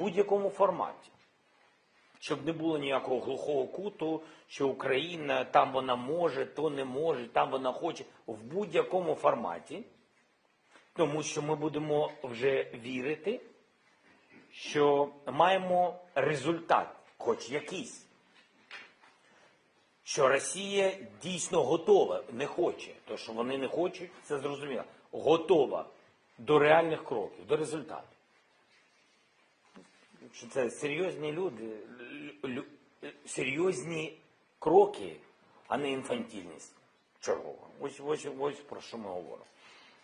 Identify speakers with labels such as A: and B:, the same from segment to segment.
A: будь-якому форматі. Щоб не було ніякого глухого куту, що Україна там вона може, то не може, там вона хоче в будь-якому форматі, тому що ми будемо вже вірити, що маємо результат, хоч якийсь. Що Росія дійсно готова, не хоче. То, що вони не хочуть, це зрозуміло. Готова до реальних кроків, до результату. Що це серйозні люди, лю- лю- серйозні кроки, а не інфантільність чергова. Ось, ось, ось про що ми говоримо.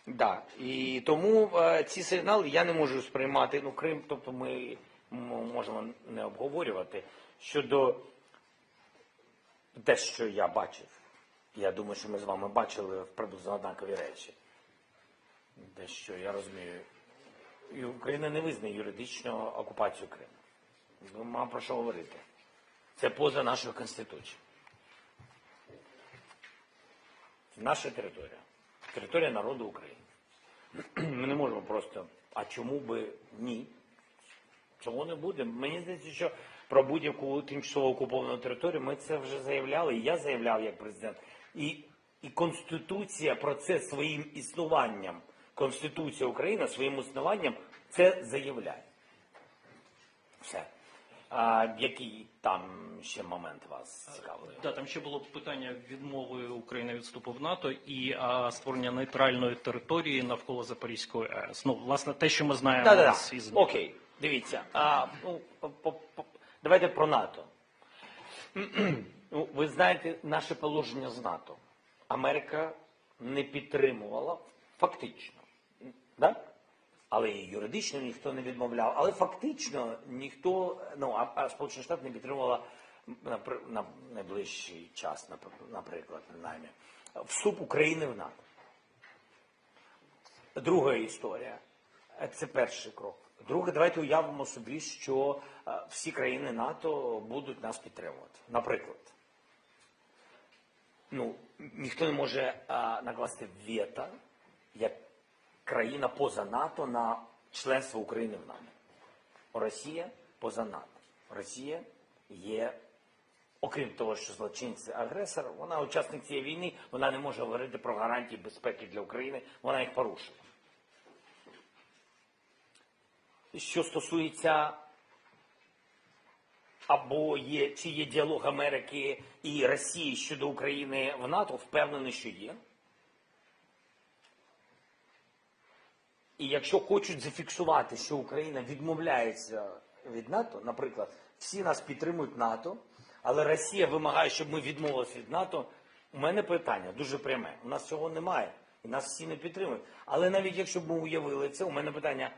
A: Да. І тому е, ці сигнали я не можу сприймати. Ну, Крим, тобто ми можемо не обговорювати щодо те, що я бачив. Я думаю, що ми з вами бачили приблизно однакові речі. Дещо я розумію. І Україна не визнає юридично окупацію Криму. Ми маємо про що говорити. Це поза нашою Конституцією. Наша територія. Територія народу України. Ми не можемо просто, а чому би ні? Цього не буде. Мені здається, що про будь-яку тимчасово окуповану територію ми це вже заявляли, і я заявляв як президент. І, і Конституція про це своїм існуванням, Конституція України своїм існуванням це заявляє. Все. А який там ще момент вас цікавий?
B: Да, там ще було питання відмови України від вступу в НАТО і а, створення нейтральної території навколо Запорізької АЕС. Ну, власне, те, що ми знаємо
A: Да-да-да.
B: з із
A: Окей, дивіться. А, ну, по- по- по- давайте про НАТО. Ну, Ви знаєте наше положення з НАТО. Америка не підтримувала фактично. Да? Але і юридично ніхто не відмовляв. Але фактично ніхто, ну, а, а Сполучені Штати не підтримувала на, на найближчий час, напр- наприклад, принаймні, вступ України в НАТО. Друга історія. Це перший крок. Друге, давайте уявимо собі, що е, всі країни НАТО будуть нас підтримувати. Наприклад, ну, ніхто не може е, накласти вето як країна поза НАТО на членство України в НАТО. Росія поза НАТО. Росія є, окрім того, що злочинці агресор, вона учасник цієї війни, вона не може говорити про гарантії безпеки для України, вона їх порушила. Що стосується або є чи є діалог Америки і Росії щодо України в НАТО, впевнений, що є. І якщо хочуть зафіксувати, що Україна відмовляється від НАТО, наприклад, всі нас підтримують НАТО, але Росія вимагає, щоб ми відмовилися від НАТО. У мене питання дуже пряме. У нас цього немає, і нас всі не підтримують. Але навіть якщо б ми уявили це, у мене питання: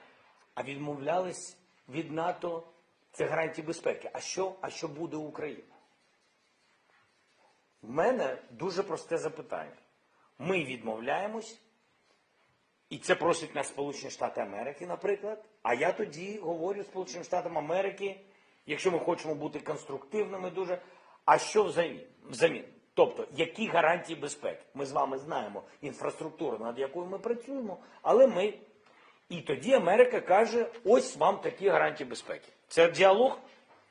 A: а відмовлялись від НАТО це гарантії безпеки. А що, а що буде Україна? У мене дуже просте запитання. Ми відмовляємось. І це просить нас Сполучені Штати Америки, наприклад. А я тоді говорю Сполученим Штатам Америки, якщо ми хочемо бути конструктивними дуже, а що взамін? взамін? Тобто, які гарантії безпеки? Ми з вами знаємо інфраструктуру, над якою ми працюємо, але ми. І тоді Америка каже: ось вам такі гарантії безпеки. Це діалог?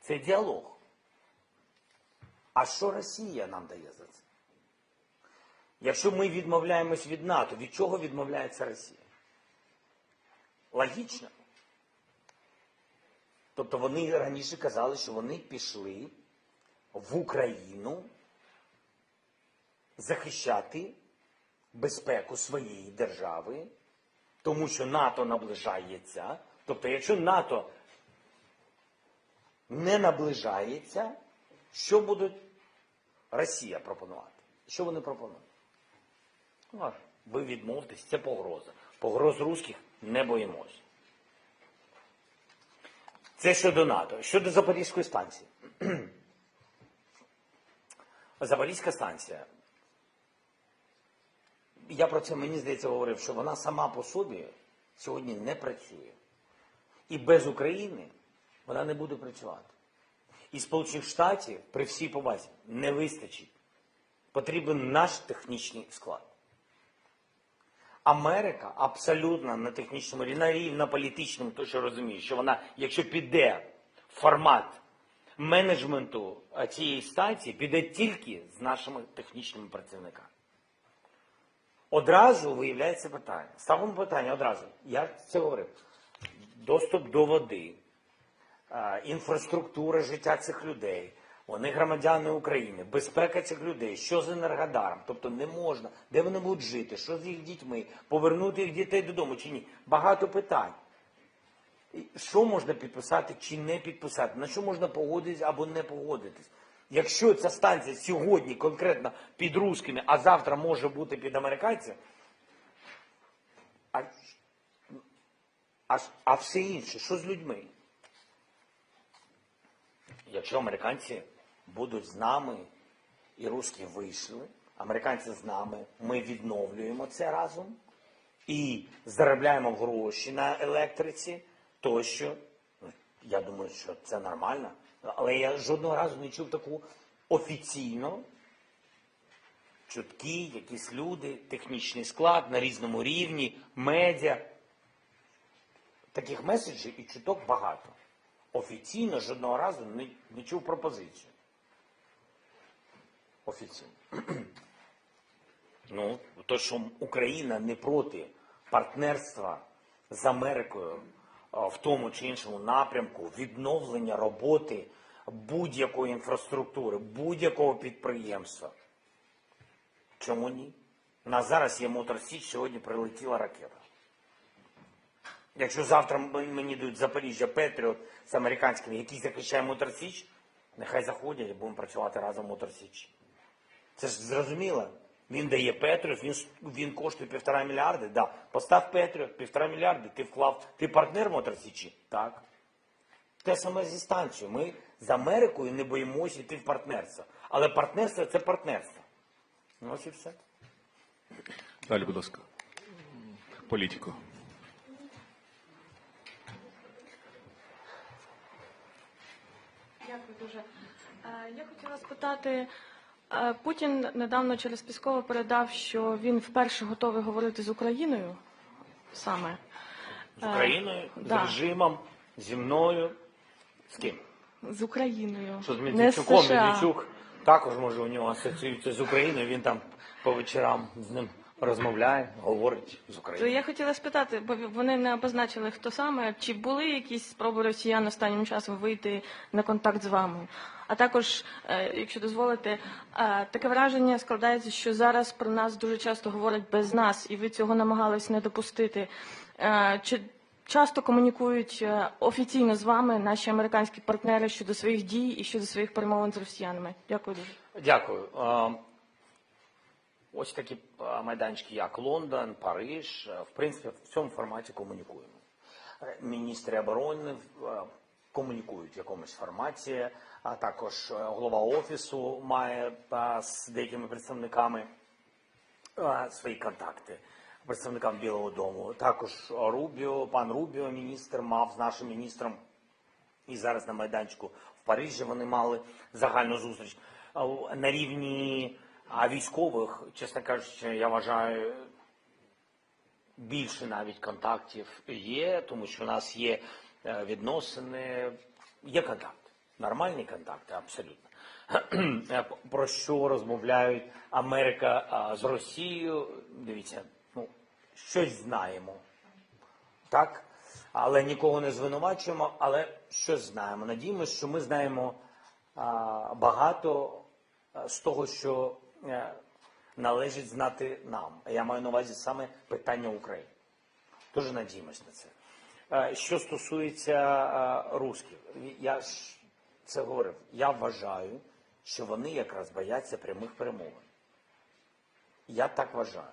A: Це діалог. А що Росія нам дає за це? Якщо ми відмовляємось від НАТО, від чого відмовляється Росія? Логічно. Тобто вони раніше казали, що вони пішли в Україну захищати безпеку своєї держави, тому що НАТО наближається. Тобто, якщо НАТО не наближається, що буде Росія пропонувати? Що вони пропонують? Ну, ви відмовтесь, це погроза. Погроз русських не боїмось. Це щодо НАТО. Щодо Запорізької станції. Запорізька станція. Я про це, мені здається, говорив, що вона сама по собі сьогодні не працює. І без України вона не буде працювати. І Сполучених Штатів при всій повазі не вистачить. Потрібен наш технічний склад. Америка абсолютно на технічному рівні, на політичному, то що розуміє, що вона, якщо піде формат менеджменту цієї станції, піде тільки з нашими технічними працівниками. Одразу виявляється питання. Ставимо питання одразу. Я це говорив. Доступ до води, е, інфраструктура життя цих людей. Вони громадяни України, безпека цих людей, що з енергодаром, тобто не можна, де вони будуть жити, що з їх дітьми, повернути їх дітей додому чи ні. Багато питань. Що можна підписати чи не підписати, на що можна погодитись або не погодитись. Якщо ця станція сьогодні конкретно під русскими, а завтра може бути під американцями, а, а, а все інше, що з людьми? Якщо американці будуть з нами і русські вийшли, американці з нами, ми відновлюємо це разом і заробляємо гроші на електриці, тощо, я думаю, що це нормально. Але я жодного разу не чув таку офіційно чутки, якісь люди, технічний склад на різному рівні, медіа. Таких меседжів і чуток багато. Офіційно жодного разу не, не чув пропозицію. Офіційно. Ну, то, що Україна не проти партнерства з Америкою в тому чи іншому напрямку, відновлення роботи будь-якої інфраструктури, будь-якого підприємства. Чому ні? У нас зараз є Мотор Січ, сьогодні прилетіла ракета. Якщо завтра мені дають Запоріжжя Петріот з американськими, який захищає Мотор Січ, нехай заходять і будемо працювати разом в Мотор Січ. Це ж зрозуміло. Він дає Петріот, він, він коштує півтора мільярди. Да. Постав Петріот, півтора мільярди, ти вклав. Ти партнер Мотор Січі? Так. Те саме зі станцією. Ми з Америкою не боїмося йти в партнерство. Але партнерство це партнерство. Ну, ось і все.
C: Далі, будь ласка. Політику.
D: Дякую дуже. Е, Я хотіла спитати, Путін недавно через Піскова передав, що він вперше готовий говорити з Україною саме.
A: З Україною, з
D: да.
A: режимом, зі мною. З ким?
D: З Україною.
A: Що з Медведчуком? Медведчук також може у нього асоціюється з Україною. Він там по вечорам з ним розмовляє, говорить з Україною.
D: я хотіла спитати, бо вони не обозначили, хто саме, чи були якісь спроби росіян останнім часом вийти на контакт з вами? А також, е, якщо дозволите, е, таке враження складається, що зараз про нас дуже часто говорять без нас, і ви цього намагались не допустити. Е, Чи часто комунікують офіційно з вами наші американські партнери щодо своїх дій і щодо своїх перемовин з росіянами? Дякую дуже.
A: Дякую. Ось такі майданчики, як Лондон, Париж, в принципі, в цьому форматі комунікуємо. Е, Міністри оборони е, комунікують в якомусь форматі, а також е, голова офісу має з деякими представниками свої контакти представникам Білого Дому. Також Рубіо, пан Рубіо, міністр, мав з нашим міністром і зараз на майданчику в Парижі вони мали загальну зустріч. На рівні а, військових, чесно кажучи, я вважаю, більше навіть контактів є, тому що у нас є е, відносини, є контакт, нормальні контакти, абсолютно. Е, Про що розмовляють Америка з Росією? Дивіться, ну щось знаємо так? Але нікого не звинувачуємо, але щось знаємо. Надіємося, що ми знаємо багато з того, що е, належить знати нам. Я маю на увазі саме питання України. Дуже надіємось на це. Е, Що стосується е, русських, я ж це говорив. Я вважаю, що вони якраз бояться прямих перемовин. Я так вважаю.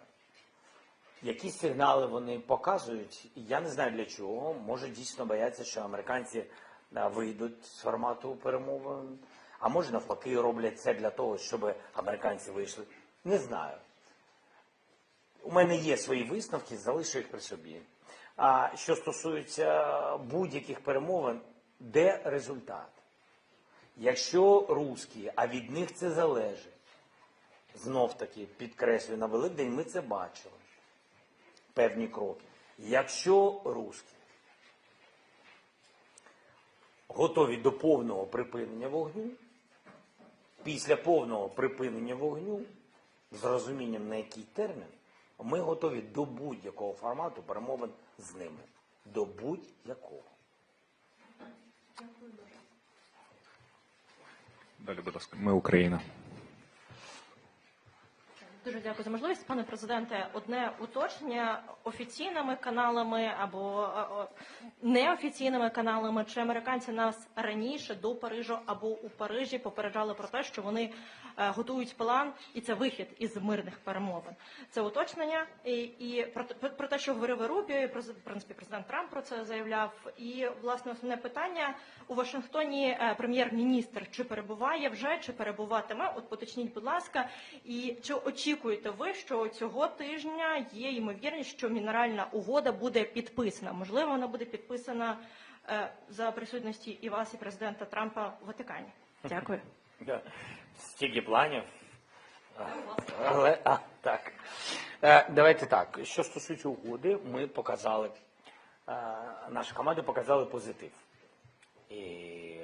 A: Які сигнали вони показують, я не знаю для чого. Може дійсно бояться, що американці е, вийдуть з формату перемовин, а може навпаки роблять це для того, щоб американці вийшли. Не знаю. У мене є свої висновки, залишу їх при собі. А що стосується будь-яких перемовин, де результат? Якщо русські, а від них це залежить, знов таки підкреслюю на Великдень, ми це бачили. певні кроки. Якщо русські готові до повного припинення вогню, після повного припинення вогню, з розумінням на який термін, ми готові до будь-якого формату перемовин з ними. До будь-якого.
C: Далі, будь ласка. Ми Україна.
E: Дуже дякую за можливість, пане президенте. Одне уточнення офіційними каналами або е, неофіційними каналами. Чи американці нас раніше до Парижу або у Парижі попереджали про те, що вони е, готують план, і це вихід із мирних перемовин. Це уточнення і, і про, про те, що говорив Рубіо, про принципі президент Трамп про це заявляв. І власне основне питання у Вашингтоні е, прем'єр-міністр чи перебуває вже, чи перебуватиме? От поточніть, будь ласка, і чи очікуєте ви, що цього тижня є ймовірність, що мінеральна угода буде підписана? Можливо, вона буде підписана е, за присутності і вас, і президента Трампа в Ватикані. Дякую.
A: Стільки планів. Але, а, так. Е, Давайте так. Що стосується угоди, ми показали, е, наша команда показали позитив. І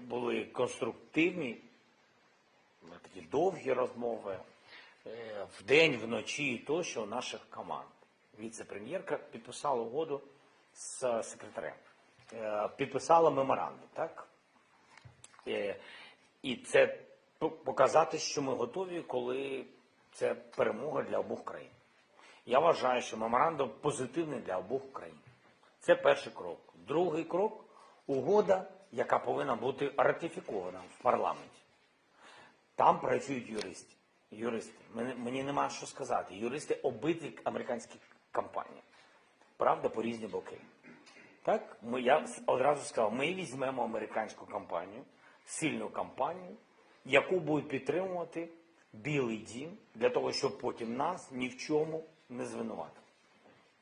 A: були конструктивні, такі довгі розмови вдень, вночі і тощо наших команд. Віце-прем'єрка підписала угоду з секретарем. Е, Підписала меморандум, так? Е, І це показати, що ми готові, коли це перемога для обох країн. Я вважаю, що меморандум позитивний для обох країн. Це перший крок. Другий крок угода, яка повинна бути ратифікована в парламенті. Там працюють юристи. Юристи. Мені, мені нема що сказати. Юристи обидві американських компаній. Правда, по різні боки. Так, ми, я одразу сказав, ми візьмемо американську компанію, сильну компанію, яку будуть підтримувати Білий дім для того, щоб потім нас ні в чому не звинуватили.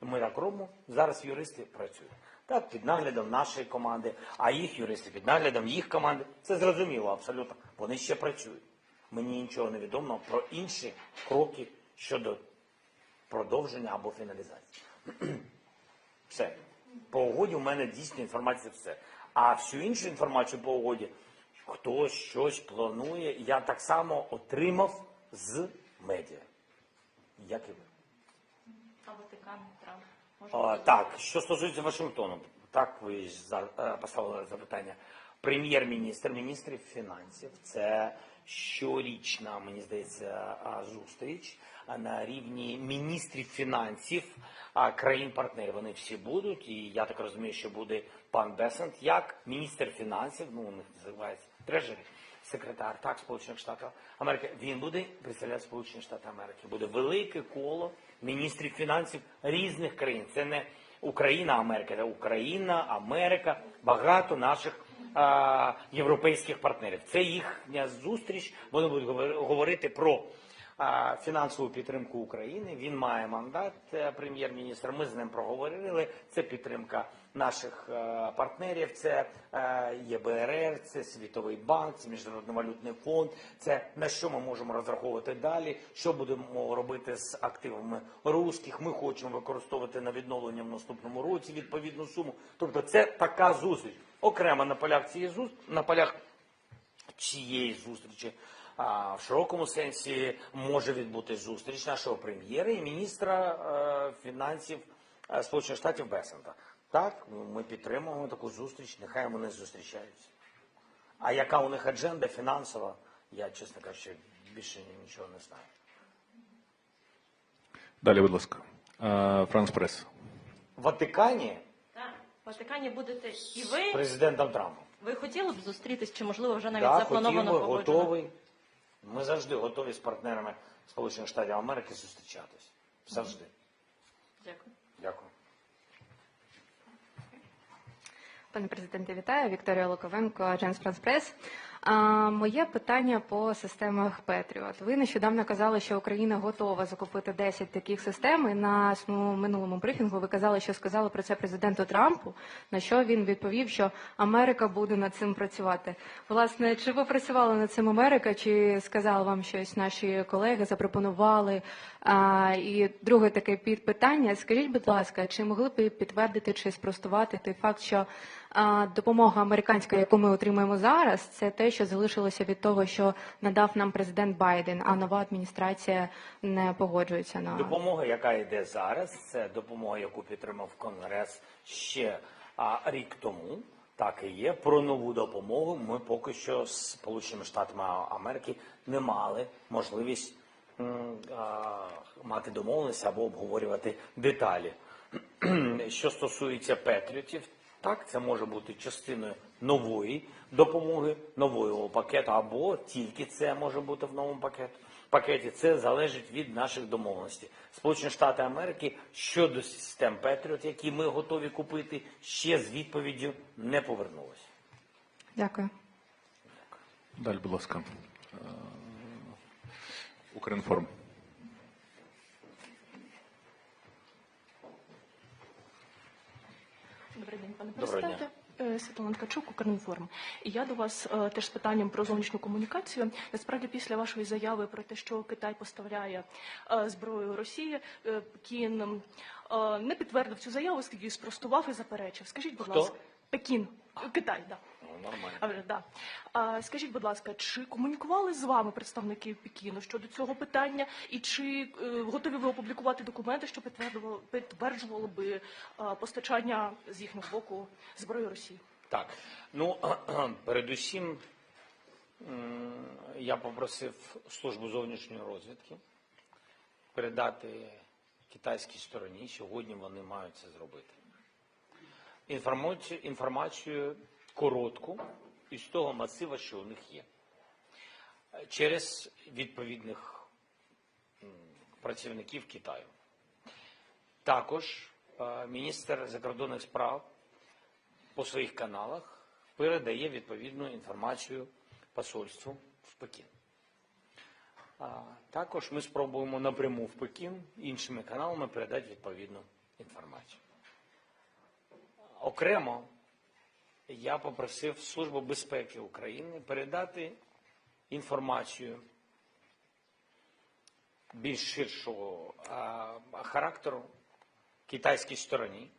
A: Ми так робимо. Зараз юристи працюють. Так, під наглядом нашої команди, а їх юристи під наглядом їх команди. Це зрозуміло абсолютно. Вони ще працюють. Мені нічого не відомо про інші кроки щодо продовження або фіналізації. Все. По угоді у мене дійсно інформація все. А всю іншу інформацію по угоді, хто щось планує, я так само отримав з медіа. Як і ви.
E: А Ватикан Трамп
A: так, що стосується Вашингтону, так ви е, поставили запитання. Прем'єр-міністр, міністрів фінансів це щорічна, мені здається, зустріч на рівні міністрів фінансів країн-партнерів. Вони всі будуть, і я так розумію, що буде пан Бесент як міністр фінансів, ну у них називається трежері, секретар так Сполучених Штатів Америки. Він буде представляти Сполучені Штати Америки. Буде велике коло міністрів фінансів різних країн. Це не Україна, Америка, це Україна, Америка, багато наших європейських партнерів. Це їхня зустріч. Вони будуть говори- говорити про фінансову підтримку України. Він має мандат е, прем'єр-міністра. Ми з ним проговорили. Це підтримка наших е, партнерів. Це е, ЄБРР, це Світовий банк, це Міжнародний валютний фонд. Це на що ми можемо розраховувати далі. Що будемо робити з активами русських. Ми хочемо використовувати на відновлення в наступному році відповідну суму. Тобто, це така зустріч. Окремо на полях цієї зустрічі, на полях цієї зустрічі. А в широкому сенсі може відбутись зустріч нашого прем'єра і міністра е, фінансів е, Сполучених Штатів Бесента. Так, ми підтримуємо таку зустріч, нехай вони зустрічаються. А яка у них адженда фінансова, я, чесно кажучи, більше нічого не знаю.
C: Далі, будь ласка. Е, Франс Прес.
A: В Ватикані
E: Так, в Ватикані будете і
A: з
E: ви.
A: президентом Трампом.
E: Ви хотіли б зустрітись, чи можливо вже навіть
A: хотів
E: заплановано
A: би,
E: погоджено?
A: готовий. Ми завжди готові з партнерами Сполучених Штатів Америки зустрічатись. Завжди.
E: Дякую.
A: Дякую.
F: Пане президенте, вітаю. Вікторія Луковенко, Agence France Press. А, моє питання по системах Петріот. Ви нещодавно казали, що Україна готова закупити 10 таких систем. І на своєму минулому брифінгу ви казали, що сказали про це президенту Трампу. На що він відповів, що Америка буде над цим працювати. Власне, чи ви працювали над цим Америка, чи сказали вам щось наші колеги, запропонували? А, і друге таке підпитання. Скажіть, будь ласка, чи могли б підтвердити чи спростувати той факт, що допомога американська, яку ми отримуємо зараз, це те, що залишилося від того, що надав нам президент Байден, а нова адміністрація не погоджується на
A: Допомога, яка йде зараз, це допомога, яку підтримав Конгрес ще рік тому. Так і є. Про нову допомогу ми поки що з Сполученими Штатами Америки не мали можливість мати домовленість або обговорювати деталі. Що стосується Петріотів, так, це може бути частиною нової допомоги, нового пакету, або тільки це може бути в новому пакеті. пакеті. Це залежить від наших домовленостей. Сполучені Штати Америки щодо систем Петріот, які ми готові купити, ще з відповіддю не повернулися.
F: дякую.
C: Далі, будь ласка. Е, Укрінформ.
G: Добрий день, пане президенте. Е, Світлана Ткачук, Укрінформ. І я до вас е, теж з питанням про зовнішню комунікацію. Насправді, після вашої заяви про те, що Китай поставляє е, зброю Росії, е, Пекін е, не підтвердив цю заяву, оскільки спростував і заперечив. Скажіть, будь
A: Хто?
G: ласка, Пекін, Китай, да.
A: Нормально.
G: А вже да. А, скажіть, будь ласка, чи комунікували з вами представники Пекіну щодо цього питання, і чи е, готові ви опублікувати документи, що підтверджували, підтверджували би е, постачання з їхнього боку зброї Росії?
A: Так, ну передусім я попросив службу зовнішньої розвідки передати китайській стороні. Сьогодні вони мають це зробити. Інформацію, інформацію коротку із того масива, що у них є. Через відповідних працівників Китаю. Також е, міністр закордонних справ по своїх каналах передає відповідну інформацію посольству в Пекін. Також ми спробуємо напряму в Пекін іншими каналами передати відповідну інформацію. Окремо я попросив Службу безпеки України передати інформацію більш ширшого характеру китайській стороні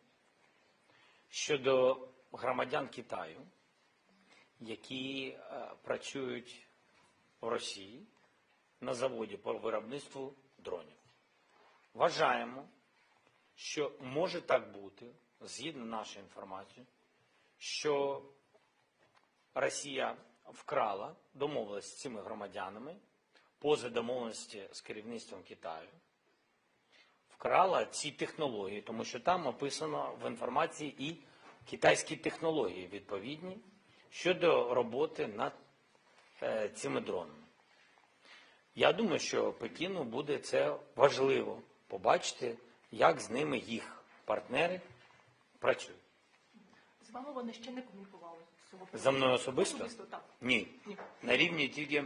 A: щодо громадян Китаю, які працюють в Росії на заводі по виробництву дронів. Вважаємо, що може так бути, згідно нашої інформації, що Росія вкрала домовилась з цими громадянами поза домовленості з керівництвом Китаю вкрала ці технології, тому що там описано в інформації і китайські технології відповідні щодо роботи над е, цими дронами. Я думаю, що Пекіну буде це важливо побачити, як з ними їх партнери працюють.
G: З вами вони ще не комунікували з цього
A: За мною особисто?
G: Особисто, так.
A: Ні.
G: Ні.
A: На рівні тільки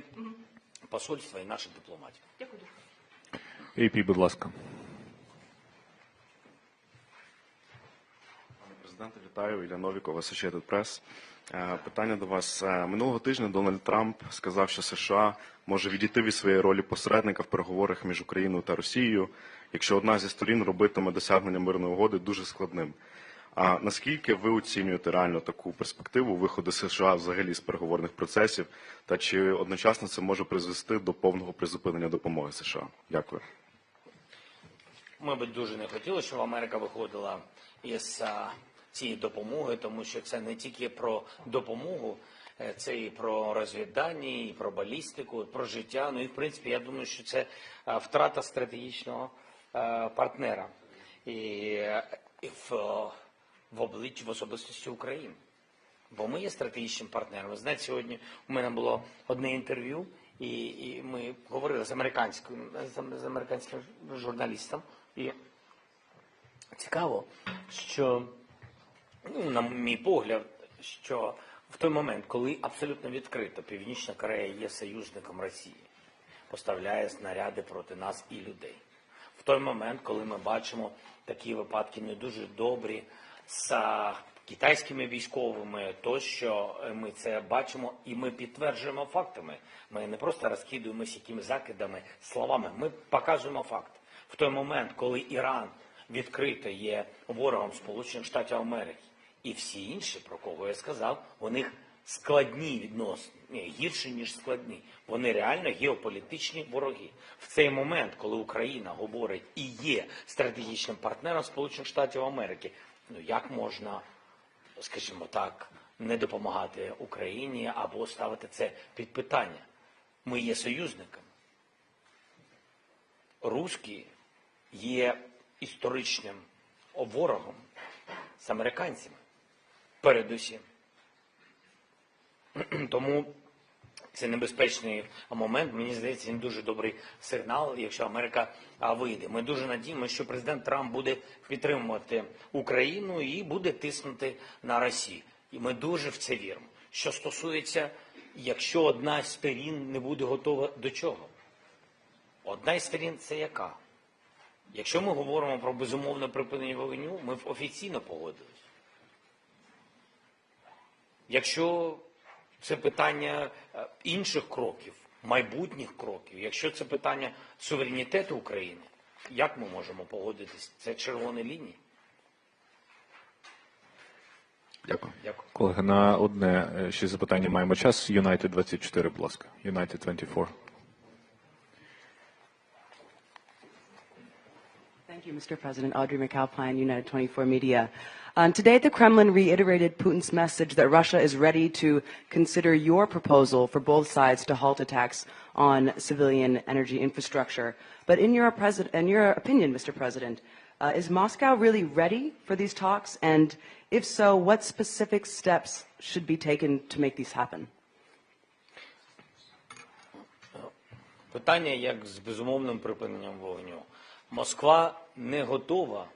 A: посольства і наших дипломатів.
G: Дякую дуже.
C: AP, будь ласка.
H: Пане президенте, вітаю. Ілля Новіков, Associated Press. Е, Питання до вас. Е, Минулого тижня Дональд Трамп сказав, що США може відійти від своєї ролі посередника в переговорах між Україною та Росією, якщо одна зі сторін робитиме досягнення мирної угоди дуже складним. А наскільки ви оцінюєте реально таку перспективу виходу США взагалі з переговорних процесів, та чи одночасно це може призвести до повного призупинення допомоги США? Дякую.
A: Ми би дуже не хотіли, щоб Америка виходила із цієї допомоги, тому що це не тільки про допомогу, е, це і про розвідання, і про балістику, і про життя. Ну і в принципі, я думаю, що це втрата стратегічного е, партнера е, і в, в обличчі в особистості України. Бо ми є стратегічним партнером. Знаєте, сьогодні у мене було одне інтерв'ю, і, і ми говорили з американським, з американським журналістом. І цікаво, що, ну, на мій погляд, що В той момент, коли абсолютно відкрито Північна Корея є союзником Росії, поставляє снаряди проти нас і людей. В той момент, коли ми бачимо такі випадки не дуже добрі з китайськими військовими, то що е, ми це бачимо і ми підтверджуємо фактами. Ми не просто розкидуємося якимись закидами, словами. Ми показуємо факт. В той момент, коли Іран відкрито є ворогом Сполучених Штатів Америки, і всі інші, про кого я сказав, у них складні відносини, гірші, ніж складні. Вони реально геополітичні вороги. В цей момент, коли Україна говорить і є стратегічним партнером Сполучених Штатів Америки, ну як можна, скажімо так, не допомагати Україні або ставити це під питання? Ми є союзниками. Руські є історичним ворогом з американцями. Передусім. Тому це небезпечний момент. Мені здається, він дуже добрий сигнал, якщо Америка вийде. Ми дуже надіємося, що президент Трамп буде підтримувати Україну і буде тиснути на Росію. І ми дуже в це віримо. Що стосується, якщо одна з сторін не буде готова до чого? Одна із сторін це яка? Якщо ми говоримо про безумовне припинення вогню, ми офіційно погодились. Якщо це питання е, інших кроків, майбутніх кроків, якщо це питання суверенітету України, як ми можемо погодитись? Це червоні лінії.
H: Дякую.
A: Дякую.
C: Колеги, на одне е, ще запитання маємо час. Юнайтед 24, будь ласка. Юнайтед 24.
I: Thank you, Mr. President. Audrey McAlpine, United 24 Media. Um, today, the Kremlin reiterated Putin's message that Russia is ready to consider your proposal for both sides to halt attacks on civilian energy infrastructure. But in your, pres- in your opinion, Mr. President, uh, is Moscow really ready for these talks? And if so, what specific steps should be taken to make these happen?
A: Питання як з безумовним припиненням вогню. Москва не готова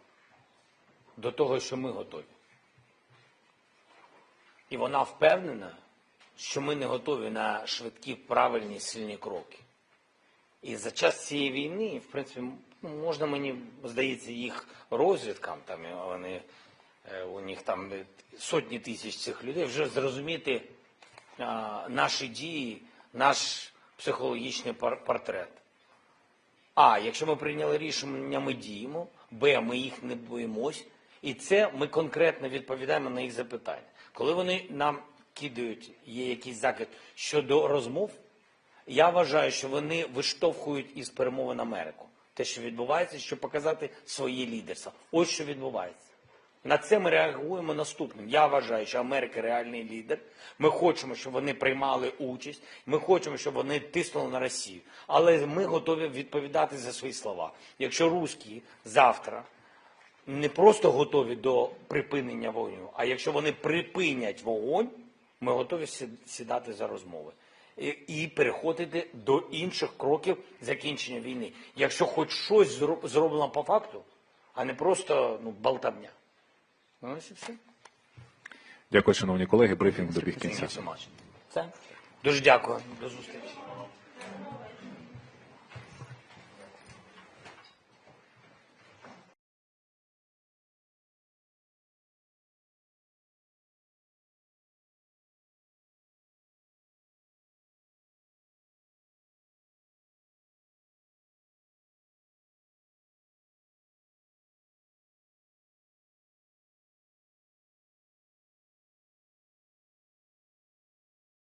A: до того, що ми готові. І вона впевнена, що ми не готові на швидкі, правильні, сильні кроки. І за час цієї війни, в принципі, ну, можна мені, здається, їх розвідкам, там вони, е, у них там сотні тисяч цих людей, вже зрозуміти а, наші дії, наш психологічний пор- портрет. А, якщо ми прийняли рішення, ми діємо. Б, ми їх не боїмось. І це ми конкретно відповідаємо на їх запитання. Коли вони нам кидають, є якийсь закид щодо розмов, я вважаю, що вони виштовхують із перемовин Америку. Те, що відбувається, щоб показати своє лідерство. Ось що відбувається. На це ми реагуємо наступним. Я вважаю, що Америка реальний лідер. Ми хочемо, щоб вони приймали участь. Ми хочемо, щоб вони тиснули на Росію. Але ми готові відповідати за свої слова. Якщо русські завтра не просто готові до припинення вогню, а якщо вони припинять вогонь, ми готові сідати за розмови і, і переходити до інших кроків закінчення війни. Якщо хоч щось зро- зроблено по факту, а не просто ну, болтавня. Ну, ось і все.
C: Дякую, шановні колеги. Брифінг добіг кінця.
A: Дуже дякую. До зустрічі.